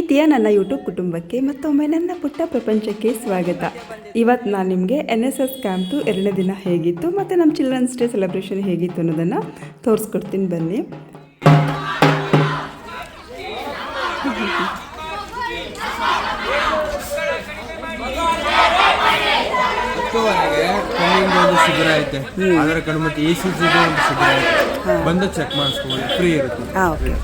ಪ್ರೀತಿಯ ನನ್ನ ಯೂಟ್ಯೂಬ್ ಕುಟುಂಬಕ್ಕೆ ಮತ್ತೊಮ್ಮೆ ನನ್ನ ಪುಟ್ಟ ಪ್ರಪಂಚಕ್ಕೆ ಸ್ವಾಗತ. ಇವತ್ತು ನಾನು ನಿಮಗೆ ಎನ್ ಎಸ್ ಎಸ್ ಕ್ಯಾಂಪ್ದು ಎರಡನೇ ದಿನ ಹೇಗಿತ್ತು ಮತ್ತು ನಮ್ಮ ಚಿಲ್ಡ್ರನ್ಸ್ ಡೇ ಸೆಲೆಬ್ರೇಷನ್ ಹೇಗಿತ್ತು ಅನ್ನೋದನ್ನು ತೋರಿಸ್ಕೊಡ್ತೀನಿ ಬನ್ನಿ. ಶಿಬಿರ ಐತೆ ಅದರ ಕಡೆ ಮತ್ತೆ ಎ ಸಿ ಜಿದು ಒಂದು ಶಿಬಿರ ಐತೆ ಬಂದು ಚೆಕ್ ಮಾಡಿಸ್ಕೊಳ್ಳಿ ಫ್ರೀ ಇರುತ್ತೆ ಹಾಂ ಓಕೆ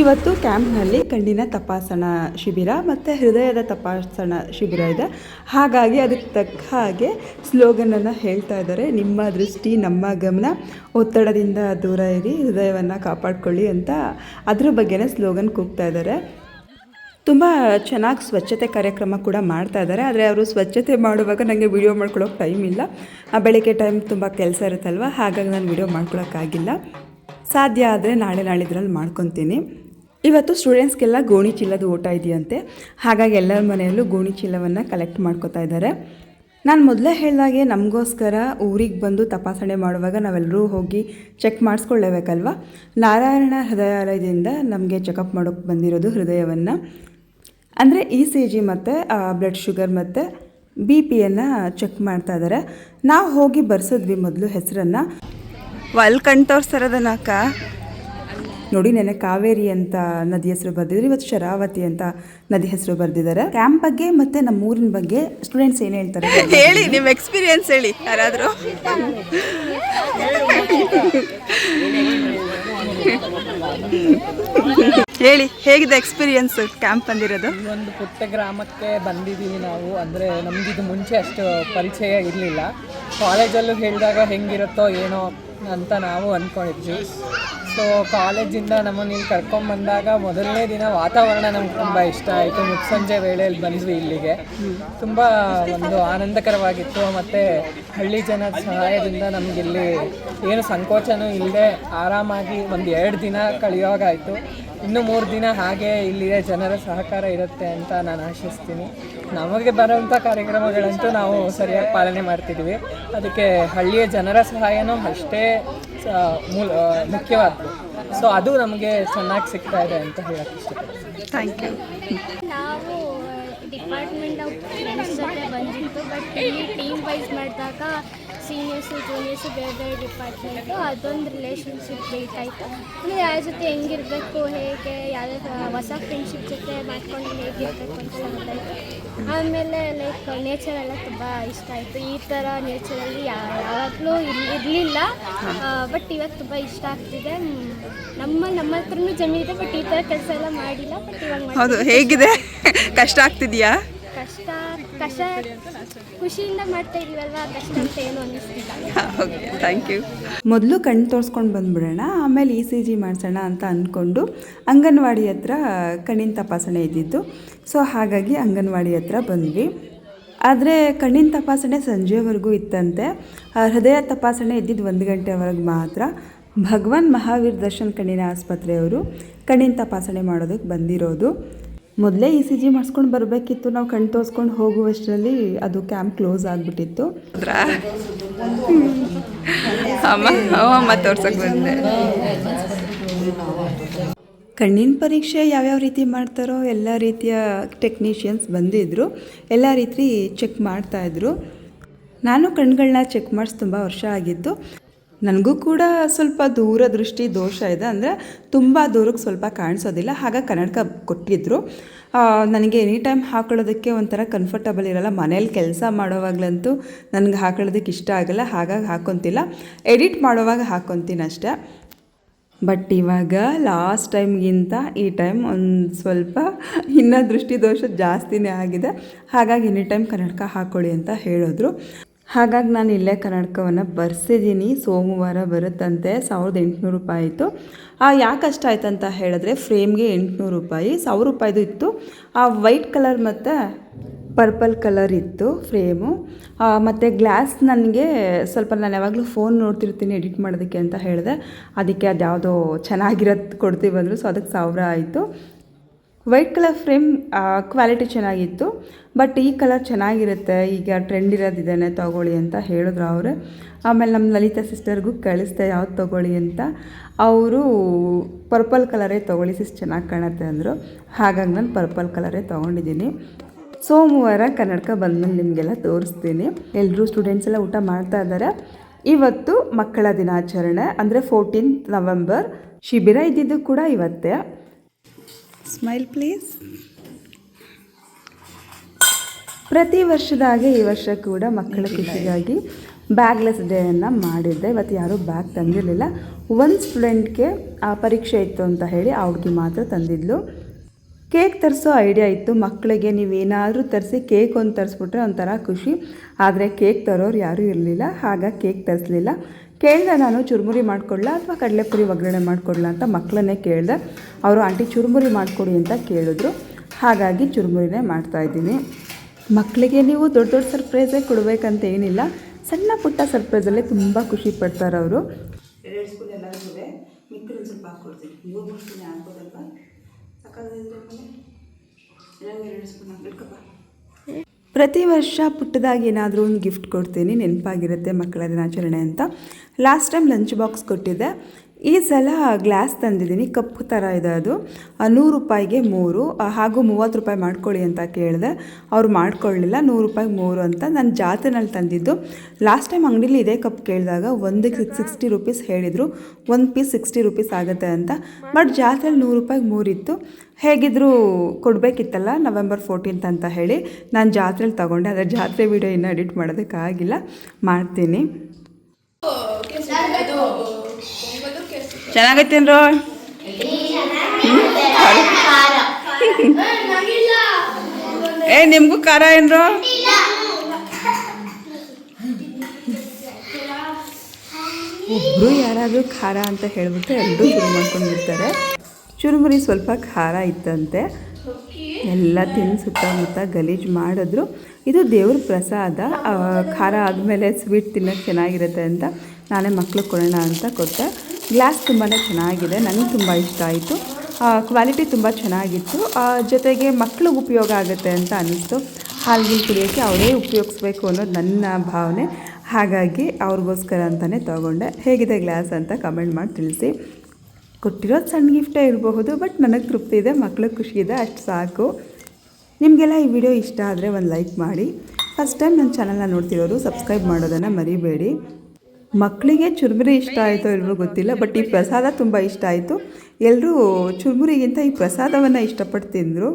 ಇವತ್ತು ಕ್ಯಾಂಪ್ನಲ್ಲಿ ಕಣ್ಣಿನ ತಪಾಸಣಾ ಶಿಬಿರ ಮತ್ತು ಹೃದಯದ ತಪಾಸಣಾ ಶಿಬಿರ ಇದೆ. ಹಾಗಾಗಿ ಅದಕ್ಕೆ ತಕ್ಕ ಹಾಗೆ ಸ್ಲೋಗನನ್ನು ಹೇಳ್ತಾ ಇದ್ದಾರೆ. ನಿಮ್ಮ ದೃಷ್ಟಿ, ನಮ್ಮ ಗಮನ ಒತ್ತಡದಿಂದ ದೂರ ಇರಿ, ಹೃದಯವನ್ನು ಕಾಪಾಡ್ಕೊಳ್ಳಿ ಅಂತ ಅದ್ರ ಬಗ್ಗೆನೇ ಸ್ಲೋಗನ್ ಕೂಗ್ತಾ ಇದ್ದಾರೆ. ತುಂಬ ಚೆನ್ನಾಗಿ ಸ್ವಚ್ಛತೆ ಕಾರ್ಯಕ್ರಮ ಕೂಡ ಮಾಡ್ತಾ ಇದ್ದಾರೆ ಆದರೆ ಅವರು ಸ್ವಚ್ಛತೆ ಮಾಡುವಾಗ ನನಗೆ ವಿಡಿಯೋ ಮಾಡ್ಕೊಳ್ಳೋಕೆ ಟೈಮ್ ಇಲ್ಲ. ಆ ಬೆಳಗ್ಗೆ ಟೈಮ್ ತುಂಬ ಕೆಲಸ ಇರುತ್ತಲ್ವ? ಹಾಗಾಗಿ ನಾನು ವಿಡಿಯೋ ಮಾಡ್ಕೊಳ್ಳೋಕ್ಕಾಗಿಲ್ಲ ಸಾಧ್ಯ ಆದರೆ ನಾಳೆ ನಾಳಿದ್ರಲ್ಲಿ ಮಾಡ್ಕೊತೀನಿ. ಇವತ್ತು ಸ್ಟೂಡೆಂಟ್ಸ್ಗೆಲ್ಲ ಗೋಣಿ ಚೀಲದ ಊಟ ಇದೆಯಂತೆ. ಹಾಗಾಗಿ ಎಲ್ಲರ ಮನೆಯಲ್ಲೂ ಗೋಣಿ ಚೀಲವನ್ನು ಕಲೆಕ್ಟ್ ಮಾಡ್ಕೋತಾ ಇದ್ದಾರೆ ನಾನು ಮೊದಲೇ ಹೇಳಿದಾಗೆ ನಮಗೋಸ್ಕರ ಊರಿಗೆ ಬಂದು ತಪಾಸಣೆ ಮಾಡುವಾಗ ನಾವೆಲ್ಲರೂ ಹೋಗಿ ಚೆಕ್ ಮಾಡಿಸ್ಕೊಳ್ಳೇಬೇಕಲ್ವ? ನಾರಾಯಣ ಹೃದಯಾಲಯದಿಂದ ನಮಗೆ ಚೆಕಪ್ ಮಾಡೋಕ್ಕೆ ಬಂದಿರೋದು ಹೃದಯವನ್ನು. ಅಂದರೆ ಇ ಸಿ ಜಿ ಮತ್ತು ಬ್ಲಡ್ ಶುಗರ್ ಮತ್ತು ಬಿ ಪಿಯನ್ನು ಚೆಕ್ ಮಾಡ್ತಾ ಇದ್ದಾರೆ ನಾವು ಹೋಗಿ ಬರ್ಸಿದ್ವಿ ಮೊದಲು ಹೆಸರನ್ನು. ಅಲ್ಲಿ ಕಣ್ ನೋಡಿ ನೆನೆ ಕಾವೇರಿ ಅಂತ ನದಿ ಹೆಸರು ಬರೆದಿದ್ರು ಇವತ್ತು ಶರಾವತಿ ಅಂತ ನದಿ ಹೆಸರು ಬರೆದಿದ್ದಾರೆ. ಕ್ಯಾಂಪ್ ಬಗ್ಗೆ ಮತ್ತು ನಮ್ಮ ಊರಿನ ಬಗ್ಗೆ ಸ್ಟೂಡೆಂಟ್ಸ್ ಏನು ಹೇಳ್ತಾರೆ? ಹೇಳಿ ನಿಮ್ಮ ಎಕ್ಸ್ಪೀರಿಯನ್ಸ್ ಹೇಳಿ ಯಾರಾದರೂ. ಹೇಳಿ, ಹೇಗಿದೆ ಎಕ್ಸ್ಪೀರಿಯನ್ಸ್ ಕ್ಯಾಂಪ್ ಬಂದಿರೋದು? ಒಂದು ಪುಟ್ಟ ಗ್ರಾಮಕ್ಕೆ ಬಂದಿದ್ದೀವಿ ನಾವು. ಅಂದರೆ ನಮಗಿದು ಮುಂಚೆ ಅಷ್ಟು ಪರಿಚಯ ಇರಲಿಲ್ಲ. ಕಾಲೇಜಲ್ಲೂ ಹೇಳಿದಾಗ ಹೆಂಗಿರುತ್ತೋ ಏನೋ ಅಂತ ನಾವು ಅಂದ್ಕೊಂಡಿದ್ವಿ ಸೊ ಕಾಲೇಜಿಂದ ನಮ್ಮನ್ನು ಇಲ್ಲಿ ಕರ್ಕೊಂಬಂದಾಗ ಮೊದಲನೇ ದಿನ ವಾತಾವರಣ ನಮ್ಗೆ ತುಂಬ ಇಷ್ಟ ಆಯಿತು. ಮುತ್ಸಂಜೆ ವೇಳೆಯಲ್ಲಿ ಬಂದ್ವಿ ಇಲ್ಲಿಗೆ. ತುಂಬ ಒಂದು ಆನಂದಕರವಾಗಿತ್ತು. ಮತ್ತು ಹಳ್ಳಿ ಜನ ಸಹಾಯದಿಂದ ನಮಗಿಲ್ಲಿ ಏನು ಸಂಕೋಚನೂ ಇಲ್ಲದೆ ಆರಾಮಾಗಿ ಒಂದು ಎರಡು ದಿನ ಕಳೆಯೋಗಾಯಿತು ಇನ್ನು ಮೂರು ದಿನ ಹಾಗೆ ಇಲ್ಲಿಯ ಜನರ ಸಹಕಾರ ಇರುತ್ತೆ ಅಂತ ನಾನು ಆಶಿಸ್ತೀನಿ. ನಮಗೆ ಬರೋಂಥ ಕಾರ್ಯಕ್ರಮಗಳಂತೂ ನಾವು ಸರಿಯಾಗಿ ಪಾಲನೆ ಮಾಡ್ತಿದ್ವಿ ಅದಕ್ಕೆ ಹಳ್ಳಿಯ ಜನರ ಸಹಾಯನೂ ಅಷ್ಟೇ ಮೂಲ ಮುಖ್ಯವಾದ್ದು. ಸೊ ಅದು ನಮಗೆ ಚೆನ್ನಾಗಿ ಸಿಗ್ತಾ ಇದೆ ಅಂತ ಹೇಳಕ್ಕೆ ಇಷ್ಟಪಡ್ತೀನಿ. ಥ್ಯಾಂಕ್ ಯು ನಾವು ಡಿಪಾರ್ಟ್ಮೆಂಟ್ ಆಫ್ ಫ್ರೆಂಡ್ಸ್ ಜೊತೆ ಬಂದಿತ್ತು ಬಟ್ ಇಲ್ಲಿ ಟೀಮ್ ವೈಸ್ ಮಾಡಿದಾಗ ಸೀನಿಯರ್ಸು ಜೂನಿಯರ್ಸು ಬೇರೆ ಬೇರೆ ಡಿಪಾರ್ಟ್ಮೆಂಟು ಅದೊಂದು ರಿಲೇಷನ್ಶಿಪ್ ಬೇಕಾಯಿತು ಅಂದರೆ ಯಾರ ಜೊತೆ ಹೆಂಗಿರಬೇಕು, ಹೇಗೆ ಯಾವ್ಯಾವ ಹೊಸ ಫ್ರೆಂಡ್ಶಿಪ್ ಜೊತೆ ಮಾಡ್ಕೊಂಡು ಹೇಗಿರಬೇಕು ಅಂತ ಗೊತ್ತಾಯಿತು. ಆಮೇಲೆ ಲೈಕ್ ನೇಚರ್ ಎಲ್ಲ ತುಂಬ ಇಷ್ಟ ಆಯಿತು. ಈ ಥರ ನೇಚರಲ್ಲಿ ಯಾವಾಗಲೂ ಇರಲಿಲ್ಲ. ಬಟ್ ಇವಾಗ ತುಂಬ ಇಷ್ಟ ಆಗ್ತಿದೆ. ನಮ್ಮ ನಮ್ಮ ಹತ್ರನೂ ಜಮೀನಿದೆ ಬಟ್ ಈ ಥರ ಕೆಲಸ ಎಲ್ಲ ಮಾಡಿಲ್ಲ ಬಟ್ ಇವಾಗ. ಹೌದು, ಹೇಗಿದೆ? ಕಷ್ಟ ಆಗ್ತಿದೆಯಾ? ಕಷ್ಟ ಖುಷಿಯಿಂದ ಮಾಡ್ತಾ ಇದೀವಲ್ವಾ ಕಷ್ಟ ಅಂತ ಏನು ಅನ್ನಿಸ್ತಿಲ್ಲ. ಓಕೆ ಥ್ಯಾಂಕ್ ಯು ಮೊದಲು ಕಣ್ಣು ತೋರಿಸ್ಕೊಂಡು ಬಂದ್ಬಿಡೋಣ ಆಮೇಲೆ ಇ ಸಿ ಜಿ ಮಾಡಿಸೋಣ ಅಂತ ಅಂದ್ಕೊಂಡು ಅಂಗನವಾಡಿ ಹತ್ರ ಕಣ್ಣಿನ ತಪಾಸಣೆ ಇದ್ದಿದ್ದು ಸೊ ಹಾಗಾಗಿ ಅಂಗನವಾಡಿ ಹತ್ರ ಬಂದ್ವಿ. ಆದರೆ ಕಣ್ಣಿನ ತಪಾಸಣೆ ಸಂಜೆವರೆಗೂ ಇತ್ತಂತೆ. ಹೃದಯ ತಪಾಸಣೆ ಇದ್ದಿದ್ದು ಒಂದು ಗಂಟೆವರೆಗೆ ಮಾತ್ರ. ಭಗವಾನ್ ಮಹಾವೀರ್ ದರ್ಶನ್ ಕಣ್ಣಿನ ಆಸ್ಪತ್ರೆಯವರು ಕಣ್ಣಿನ ತಪಾಸಣೆ ಮಾಡೋದಕ್ಕೆ ಬಂದಿರೋದು. ಮೊದಲೇ ಇ ಸಿ ಜಿ ಮಾಡಿಸ್ಕೊಂಡು ಬರಬೇಕಿತ್ತು. ನಾವು ಕಣ್ಣು ತೋರಿಸ್ಕೊಂಡು ಹೋಗುವಷ್ಟರಲ್ಲಿ ಅದು ಕ್ಯಾಂಪ್ ಕ್ಲೋಸ್ ಆಗಿಬಿಟ್ಟಿತ್ತು. ಅಮ್ಮ ಅಮ್ಮ ತೋರ್ಸಕ್ಕೆ ಬಂದೆ. ಕಣ್ಣಿನ ಪರೀಕ್ಷೆ ಯಾವ್ಯಾವ ರೀತಿ ಮಾಡ್ತಾರೋ ಎಲ್ಲ ರೀತಿಯ ಟೆಕ್ನಿಷಿಯನ್ಸ್ ಬಂದಿದ್ದರು ಎಲ್ಲ ರೀತಿ ಚೆಕ್ ಮಾಡ್ತಾಯಿದ್ರು ನಾನು ಕಣ್ಗಳನ್ನ ಚೆಕ್ ಮಾಡಿಸಿ ತುಂಬ ವರ್ಷ ಆಗಿತ್ತು. ನನಗೂ ಕೂಡ ಸ್ವಲ್ಪ ದೂರದೃಷ್ಟಿ ದೋಷ ಇದೆ. ಅಂದರೆ ತುಂಬ ದೂರಕ್ಕೆ ಸ್ವಲ್ಪ ಕಾಣಿಸೋದಿಲ್ಲ. ಹಾಗಾಗಿ ಕನ್ನಡಕ ಕೊಟ್ಟಿದ್ದರು ನನಗೆ ಎನಿ ಟೈಮ್ ಹಾಕೊಳ್ಳೋದಕ್ಕೆ ಒಂಥರ ಕಂಫರ್ಟಬಲ್ ಇರಲ್ಲ. ಮನೇಲಿ ಕೆಲಸ ಮಾಡೋವಾಗಲಂತೂ ನನಗೆ ಹಾಕೊಳ್ಳೋದಕ್ಕೆ ಇಷ್ಟ ಆಗಲ್ಲ. ಹಾಗಾಗಿ ಹಾಕೊತಿಲ್ಲ. ಎಡಿಟ್ ಮಾಡೋವಾಗ ಹಾಕೊತೀನಿ ಅಷ್ಟೇ. ಬಟ್ ಇವಾಗ ಲಾಸ್ಟ್ ಟೈಮ್ಗಿಂತ ಈ ಟೈಮ್ ಒಂದು ಸ್ವಲ್ಪ ಇನ್ನೂ ದೃಷ್ಟಿದೋಷ ಜಾಸ್ತಿನೇ ಆಗಿದೆ. ಹಾಗಾಗಿ ಎನಿ ಟೈಮ್ ಕನ್ನಡಕ ಹಾಕ್ಕೊಳ್ಳಿ ಅಂತ ಹೇಳಿದ್ರು. ಹಾಗಾಗಿ ನಾನು ಇಲ್ಲೇ ಕರ್ನಾಟಕವನ್ನು ಬರ್ಸಿದ್ದೀನಿ. ಸೋಮವಾರ ಬರುತ್ತಂತೆ. ಸಾವಿರದ ಎಂಟುನೂರು ರೂಪಾಯಿ ಆಯಿತು. ಯಾಕೆ ಅಷ್ಟ ಆಯ್ತು ಅಂತ ಹೇಳಿದ್ರೆ ಫ್ರೇಮ್ಗೆ ಎಂಟುನೂರು ರೂಪಾಯಿ, ಸಾವಿರ ರೂಪಾಯಿದು ಇತ್ತು. ಆ, ವೈಟ್ ಕಲರ್ ಮತ್ತು ಪರ್ಪಲ್ ಕಲರ್ ಇತ್ತು ಫ್ರೇಮು. ಮತ್ತು ಗ್ಲಾಸ್ ನನಗೆ ಸ್ವಲ್ಪ ನಾನು ಯಾವಾಗಲೂ ಫೋನ್ ನೋಡ್ತಿರ್ತೀನಿ ಎಡಿಟ್ ಮಾಡೋದಕ್ಕೆ ಅಂತ ಹೇಳಿದೆ. ಅದಕ್ಕೆ ಅದು ಯಾವುದೋ ಚೆನ್ನಾಗಿರೋದು ಕೊಡ್ತೀವಿ ಅಂದರು. ಸೊ, ಅದಕ್ಕೆ ಸಾವಿರ ಆಯಿತು. ವೈಟ್ ಕಲರ್ ಫ್ರೇಮ್ ಕ್ವಾಲಿಟಿ ಚೆನ್ನಾಗಿತ್ತು. ಬಟ್ ಈ ಕಲರ್ ಚೆನ್ನಾಗಿರುತ್ತೆ, ಈಗ ಟ್ರೆಂಡ್ ಇರೋದಿದ್ದಾನೆ ತೊಗೊಳ್ಳಿ ಅಂತ ಹೇಳಿದ್ರು ಅವರು. ಆಮೇಲೆ ನಮ್ಮ ಲಲಿತಾ ಸಿಸ್ಟರ್ಗೂ ಕಳಿಸ್ದೆ, ಯಾವ್ದು ತೊಗೊಳ್ಳಿ ಅಂತ. ಅವರು ಪರ್ಪಲ್ ಕಲರೇ ತೊಗೊಳ್ಳಿ ಸಿಸ್ ಚೆನ್ನಾಗಿ ಕಾಣುತ್ತೆ ಅಂದರು. ಹಾಗಾಗಿ ನಾನು ಪರ್ಪಲ್ ಕಲರೇ ತೊಗೊಂಡಿದ್ದೀನಿ. ಸೋಮವಾರ ಕನ್ನಡಕ ಬಂದಮೇಲೆ ನಿಮಗೆಲ್ಲ ತೋರಿಸ್ತೀನಿ. ಎಲ್ಲರೂ ಸ್ಟೂಡೆಂಟ್ಸ್ ಎಲ್ಲ ಊಟ ಮಾಡ್ತಾ ಇದ್ದಾರೆ ಇವತ್ತು ಮಕ್ಕಳ ದಿನಾಚರಣೆ, ಅಂದರೆ ಫೋರ್ಟೀನ್ತ್ ನವೆಂಬರ್ ಶಿಬಿರ ಇದ್ದಿದ್ದು ಕೂಡ ಇವತ್ತೇ. ಸ್ಮೈಲ್ ಪ್ಲೀಸ್ ಪ್ರತಿ ವರ್ಷದಾಗೆ ಈ ವರ್ಷ ಕೂಡ ಮಕ್ಕಳ ಖುಷಿಗಾಗಿ ಬ್ಯಾಗ್ಲೆಸ್ ಡೇಯನ್ನು ಮಾಡಿದ್ದೆ. ಇವತ್ತು ಯಾರೂ ಬ್ಯಾಗ್ ತಂದಿರಲಿಲ್ಲ. ಒಂದು ಸ್ಟೂಡೆಂಟ್ಗೆ ಆ ಪರೀಕ್ಷೆ ಇತ್ತು ಅಂತ ಹೇಳಿ ಆ ಹುಡುಗಿ ಮಾತ್ರ ತಂದಿದ್ಲು. ಕೇಕ್ ತರಿಸೋ ಐಡಿಯಾ ಇತ್ತು. ಮಕ್ಕಳಿಗೆ ನೀವೇನಾದರೂ ತರಿಸಿ ಕೇಕ್ ಒಂದು ತರಿಸ್ಬಿಟ್ರೆ ಒಂಥರ ಖುಷಿ. ಆದರೆ ಕೇಕ್ ತರೋರು ಯಾರೂ ಇರಲಿಲ್ಲ. ಹಾಗಾಗಿ ಕೇಕ್ ತರಿಸ್ಲಿಲ್ಲ. ಕೇಳಿದೆ ನಾನು ಚುರುಮುರಿ ಮಾಡಿಕೊಡ್ಲಾ ಅಥವಾ ಕಡಲೆಪುರಿ ಒಗ್ಗರಣೆ ಮಾಡಿಕೊಡ್ಲಾ ಅಂತ ಮಕ್ಕಳನ್ನೇ ಕೇಳಿದೆ. ಅವರು, ಆಂಟಿ, ಚುರುಮುರಿ ಮಾಡಿಕೊಡಿ ಅಂತ ಕೇಳಿದ್ರು. ಹಾಗಾಗಿ ಚುರುಮುರಿನೇ ಮಾಡ್ತಾಯಿದ್ದೀನಿ ಮಕ್ಕಳಿಗೆ ನೀವು ದೊಡ್ಡ ದೊಡ್ಡ ಸರ್ಪ್ರೈಸೇ ಕೊಡಬೇಕಂತ ಏನಿಲ್ಲ. ಸಣ್ಣ ಪುಟ್ಟ ಸರ್ಪ್ರೈಸಲ್ಲೇ ತುಂಬ ಖುಷಿ ಪಡ್ತಾರೆ ಅವರು. ಎರಡು ಸ್ಪೂನ್ ಸ್ವಲ್ಪ ಹಾಕ್ಕೊಡ್ತೀನಿ ಮೂರು ಮೂರು ಸ್ಪೂನ್ ಎರಡು ಸ್ಪೂನ್ ಹಾಕ್ಬೇಕಪ್ಪ ಪ್ರತಿ ವರ್ಷ ಪುಟ್ಟದಾಗಿ ಏನಾದರೂ ಒಂದು ಗಿಫ್ಟ್ ಕೊಡ್ತೀನಿ, ನೆನಪಾಗಿರುತ್ತೆ ಮಕ್ಕಳ ದಿನಾಚರಣೆ ಅಂತ. ಲಾಸ್ಟ್ ಟೈಮ್ ಲಂಚ್ ಬಾಕ್ಸ್ ಕೊಟ್ಟಿದ್ದೆ. ಈ ಸಲ ಗ್ಲಾಸ್ ತಂದಿದ್ದೀನಿ, ಕಪ್ಪು ಥರ ಇದೆ ಅದು. ನೂರು ರೂಪಾಯಿಗೆ ಮೂರು. ಹಾಗೂ ಮೂವತ್ತು ರೂಪಾಯಿ ಮಾಡ್ಕೊಳ್ಳಿ ಅಂತ ಕೇಳಿದೆ. ಅವ್ರು ಮಾಡ್ಕೊಳ್ಳಿಲ್ಲ, ನೂರು ರೂಪಾಯಿ ಮೂರು ಅಂತ. ನಾನು ಜಾತ್ರೆನಲ್ಲಿ ತಂದಿದ್ದು. ಲಾಸ್ಟ್ ಟೈಮ್ ಅಂಗಡೀಲಿ ಇದೇ ಕಪ್ ಕೇಳಿದಾಗ ಒಂದಕ್ಕೆ ಸಿಕ್ಸ್ ಸಿಕ್ಸ್ಟಿ ರುಪೀಸ್ ಹೇಳಿದರು. ಒಂದು ಪೀಸ್ ಸಿಕ್ಸ್ಟಿ ರುಪೀಸ್ ಆಗುತ್ತೆ ಅಂತ. ಬಟ್ ಜಾತ್ರೆಲಿ ನೂರು ರೂಪಾಯಿಗೆ ಮೂರಿತ್ತು ಹೇಗಿದ್ದರೂ ಕೊಡಬೇಕಿತ್ತಲ್ಲ ನವೆಂಬರ್ ಫೋರ್ಟೀನ್ತ್ ಅಂತ ಹೇಳಿ ನಾನು ಜಾತ್ರೆಲಿ ತೊಗೊಂಡೆ. ಆದರೆ ಜಾತ್ರೆ ವೀಡಿಯೋ ಇನ್ನೂ ಎಡಿಟ್ ಮಾಡೋದಕ್ಕಾಗಿಲ್ಲ ಮಾಡ್ತೀನಿ. ಚೆನ್ನಾಗೈತೇನ್ರೋ ಏ, ನಿಮಗೂ ಖಾರ ಏನ್ರೋ? ಒಬ್ಬರು ಯಾರಾದರೂ ಖಾರ ಅಂತ ಹೇಳ್ಬಿಟ್ಟು ಎಲ್ಲರೂ ಶುರು ಮಾಡ್ಕೊಂಡಿರ್ತಾರೆ. ಚುರುಮುರಿ ಸ್ವಲ್ಪ ಖಾರ ಇತ್ತಂತೆ. ಎಲ್ಲ ತಿಂದು ಸುತ್ತಮುತ್ತ ಗಲೀಜು ಮಾಡಿದ್ರು. ಇದು ದೇವ್ರ ಪ್ರಸಾದ. ಖಾರ ಆದಮೇಲೆ ಸ್ವೀಟ್ ತಿನ್ನೋಕ್ಕೆ ಚೆನ್ನಾಗಿರುತ್ತೆ ಅಂತ ನಾನೇ ಮಕ್ಕಳು ಕೊಡೋಣ ಅಂತ ಕೊಟ್ಟೆ. ಗ್ಲಾಸ್ ತುಂಬಾ ಚೆನ್ನಾಗಿದೆ ನನಗೆ ತುಂಬ ಇಷ್ಟ ಆಯಿತು. ಕ್ವಾಲಿಟಿ ತುಂಬ ಚೆನ್ನಾಗಿತ್ತು. ಜೊತೆಗೆ ಮಕ್ಳಿಗೆ ಉಪಯೋಗ ಆಗುತ್ತೆ ಅಂತ ಅನ್ನಿಸ್ತು ಹಾಲ್ಗಿಲ್ ಕುಡಿಯೋಕ್ಕೆ ಅವರೇ ಉಪಯೋಗಿಸ್ಬೇಕು ಅನ್ನೋದು ನನ್ನ ಭಾವನೆ. ಹಾಗಾಗಿ ಅವ್ರಿಗೋಸ್ಕರ ಅಂತಲೇ ತೊಗೊಂಡೆ. ಹೇಗಿದೆ ಗ್ಲಾಸ್ ಅಂತ ಕಮೆಂಟ್ ಮಾಡಿ ತಿಳಿಸಿ. ಕೊಟ್ಟಿರೋದು ಸಣ್ಣ ಗಿಫ್ಟೇ ಇರಬಹುದು ಬಟ್ ನನಗೆ ತೃಪ್ತಿ ಇದೆ, ಮಕ್ಳಿಗೆ ಖುಷಿ ಇದೆ, ಅಷ್ಟು ಸಾಕು. ನಿಮಗೆಲ್ಲ ಈ ವಿಡಿಯೋ ಇಷ್ಟ ಆದರೆ ಒಂದು ಲೈಕ್ ಮಾಡಿ. ಫಸ್ಟ್ ಟೈಮ್ ನನ್ನ ಚಾನಲ್ನ ನೋಡ್ತಿರೋರು ಸಬ್ಸ್ಕ್ರೈಬ್ ಮಾಡೋದನ್ನು ಮರಿಬೇಡಿ. ಮಕ್ಕಳಿಗೆ ಚುರುಮುರಿ ಇಷ್ಟ ಆಯಿತು ಇಲ್ವೋ ಗೊತ್ತಿಲ್ಲ ಬಟ್ ಈ ಪ್ರಸಾದ ತುಂಬ ಇಷ್ಟ ಆಯಿತು. ಎಲ್ಲರೂ ಚುರುಮುರಿಗಿಂತ ಈ ಪ್ರಸಾದವನ್ನು ಇಷ್ಟಪಟ್ಟು ತಿಂದರು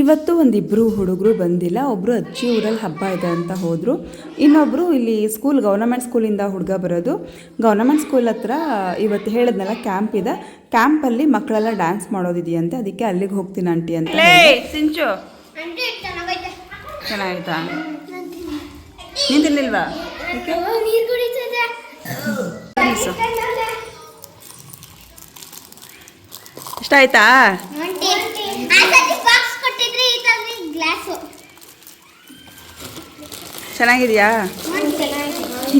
ಇವತ್ತು ಒಂದಿಬ್ಬರು ಹುಡುಗರು ಬಂದಿಲ್ಲ ಒಬ್ಬರು ಅಜ್ಜಿ ಊರಲ್ಲಿ ಹಬ್ಬ ಇದೆ ಅಂತ ಹೋದರು. ಇನ್ನೊಬ್ಬರು ಇಲ್ಲಿ ಸ್ಕೂಲ್ ಗೌರ್ನಮೆಂಟ್ ಸ್ಕೂಲಿಂದ ಹುಡುಗ ಬರೋದು. ಗೌರ್ನಮೆಂಟ್ ಸ್ಕೂಲ್ ಹತ್ರ ಇವತ್ತು ಹೇಳಿದ್ನಲ್ಲ ಕ್ಯಾಂಪ್ ಇದೆ. ಕ್ಯಾಂಪಲ್ಲಿ ಮಕ್ಕಳೆಲ್ಲ ಡ್ಯಾನ್ಸ್ ಮಾಡೋದಿದೆಯಂತೆ ಅದಕ್ಕೆ ಅಲ್ಲಿಗೆ ಹೋಗ್ತೀನಿ ಆಂಟಿ ಅಂತ ಸಿಂಚು. ಚೆನ್ನಾಗಿತ್ತಾ? ನೀನು ಕುಡಿತದೆ ಇಷ್ಟ ಆಯ್ತಾ? ಚೆನ್ನಾಗಿದೆಯಾ?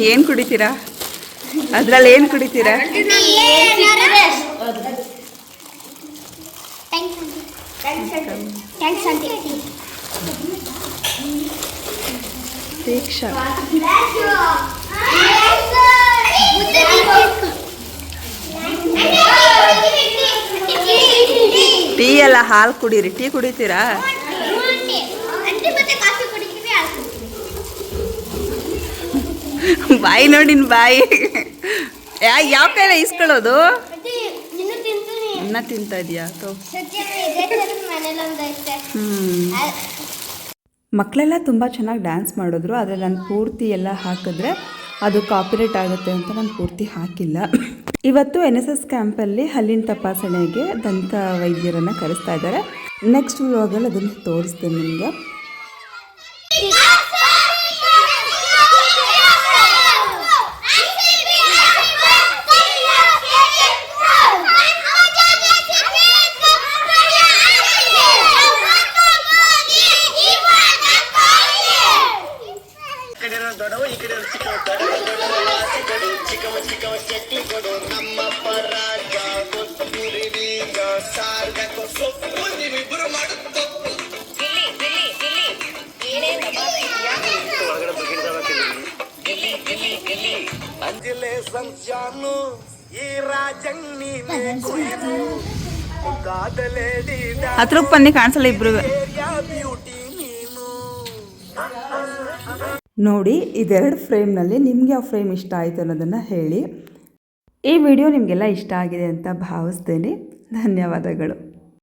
ಏನು ಕುಡಿತೀರಾ? ಅದ್ರಲ್ಲಿ ಏನು ಕುಡಿತೀರಾ? ದೀಕ್ಷಾ. ಟೀ ಎಲ್ಲ ಹಾಲು ಕುಡೀರಿ. ಟೀ ಕುಡಿತೀರಾ? ಬಾಯಿ ನೋಡಿ ನಿನ್ನ ಬಾಯಿ. ಯಾ, ಯಾವ ಕೈಲ ಇಸ್ಕೊಳ್ಳೋದು ಅನ್ನ ತಿಂತ ಇದೆಯಾ? ಮಕ್ಕಳೆಲ್ಲ ತುಂಬ ಚೆನ್ನಾಗಿ ಡ್ಯಾನ್ಸ್ ಮಾಡಿದ್ರು. ಆದರೆ ನಾನು ಪೂರ್ತಿ ಎಲ್ಲ ಹಾಕಿದ್ರೆ ಅದು ಕಾಪಿರೇಟ್ ಆಗುತ್ತೆ ಅಂತ ನಾನು ಪೂರ್ತಿ ಹಾಕಿಲ್ಲ. ಇವತ್ತು ಎನ್ ಎಸ್ ಎಸ್ ಕ್ಯಾಂಪಲ್ಲಿ ಹಲ್ಲಿನ ತಪಾಸಣೆಗೆ ದಂತ ವೈದ್ಯರನ್ನು ಕರೆಸ್ತಾ ಇದ್ದಾರೆ. ನೆಕ್ಸ್ಟ್ ವ್ಲಾಗಲ್ಲಿ ಅದನ್ನು ತೋರಿಸ್ತೀನಿ ನಿಮಗೆ. ಕಡೆ ದೊಡವ ಈ ಕಡೆ ಚಿಕ್ಕವ ಚಿಕ್ಕವ ಚಿಕ್ಕವ ಕೊಡು ನಮ್ಮಪ್ಪ ರಾಜ ಸಾರ್ಗ ಸೊಪ್ಪು ನೀವಿಬ್ಬರು ಮಾಡುತ್ತ ಅಂಜಲೆ ಸಂಜಾನು ಈ ಹತ್ರ ಬಂದು ಕಾಣಿಸಲ್ಲ ಇಬ್ರು. ನೋಡಿ ಇದೆರಡು ಫ್ರೇಮ್ನಲ್ಲಿ ನಿಮಗೆ ಆ ಫ್ರೇಮ್ ಇಷ್ಟ ಆಯಿತು ಅನ್ನೋದನ್ನು ಹೇಳಿ. ಈ ವಿಡಿಯೋ ನಿಮಗೆಲ್ಲ ಇಷ್ಟ ಆಗಿದೆ ಅಂತ ಭಾವಿಸ್ತೇನೆ. ಧನ್ಯವಾದಗಳು.